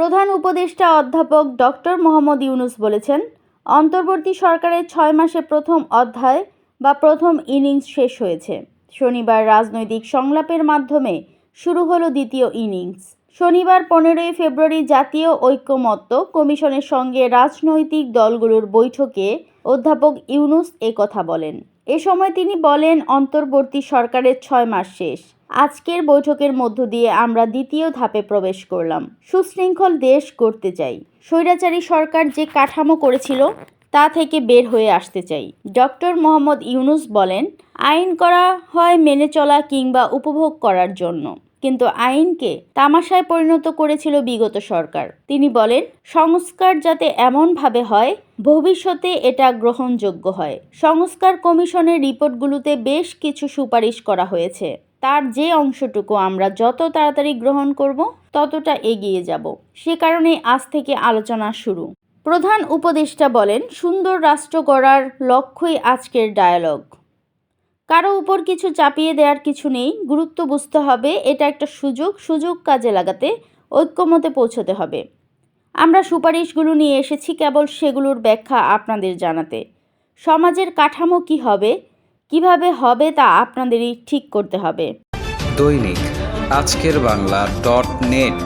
প্রধান উপদেষ্টা অধ্যাপক ডক্টর মোহাম্মদ ইউনুস বলেছেন, অন্তর্বর্তী সরকারের ছয় মাসে প্রথম অধ্যায় বা প্রথম ইনিংস শেষ হয়েছে। শনিবার রাজনৈতিক সংলাপের মাধ্যমে শুরু হলো দ্বিতীয় ইনিংস। শনিবার পনেরোই ফেব্রুয়ারি জাতীয় ঐক্যমত্য কমিশনের সঙ্গে রাজনৈতিক দলগুলোর বৈঠকে অধ্যাপক ইউনুস কথা বলেন। এ সময় তিনি বলেন, অন্তর্বর্তী সরকারের ছয় মাস শেষ। আজকের বৈঠকের মধ্য দিয়ে আমরা দ্বিতীয় ধাপে প্রবেশ করলাম। সুশৃঙ্খল দেশ করতে চাই। স্বৈরাচারী সরকার যে কাঠামো করেছিল, তা থেকে বের হয়ে আসতে চাই। ডক্টর মোহাম্মদ ইউনুস বলেন, আইন করা হয় মেনে চলা কিংবা উপভোগ করার জন্য। কিন্তু আইনকে তামাশায় পরিণত করেছিল বিগত সরকার। তিনি বলেন, সংস্কার যাতে এমনভাবে হয়, ভবিষ্যতে এটা গ্রহণযোগ্য হয়। সংস্কার কমিশনের রিপোর্টগুলোতে বেশ কিছু সুপারিশ করা হয়েছে। তার যে অংশটুকু আমরা যত তাড়াতাড়ি গ্রহণ করব, ততটা এগিয়ে যাব। সে কারণে আজ থেকে আলোচনা শুরু। প্রধান উপদেষ্টা বলেন, সুন্দর রাষ্ট্র গড়ার লক্ষ্যই আজকের ডায়ালগ কারও উপর কিছু চাপিয়ে দেওয়ার কিছু নেই, গুরুত্ব বুঝতে হবে, এটা একটা সুযোগ সুযোগ কাজে লাগাতে, ঐক্যমতে পৌঁছতে হবে। আমরা সুপারিশগুলো নিয়ে এসেছি, কেবল সেগুলোর ব্যাখ্যা আপনাদের জানাতে। সমাজের কাঠামো কি হবে কীভাবে হবে তা আপনাদেরই ঠিক করতে হবে। দৈনিক আজকের বাংলা ডট নেট।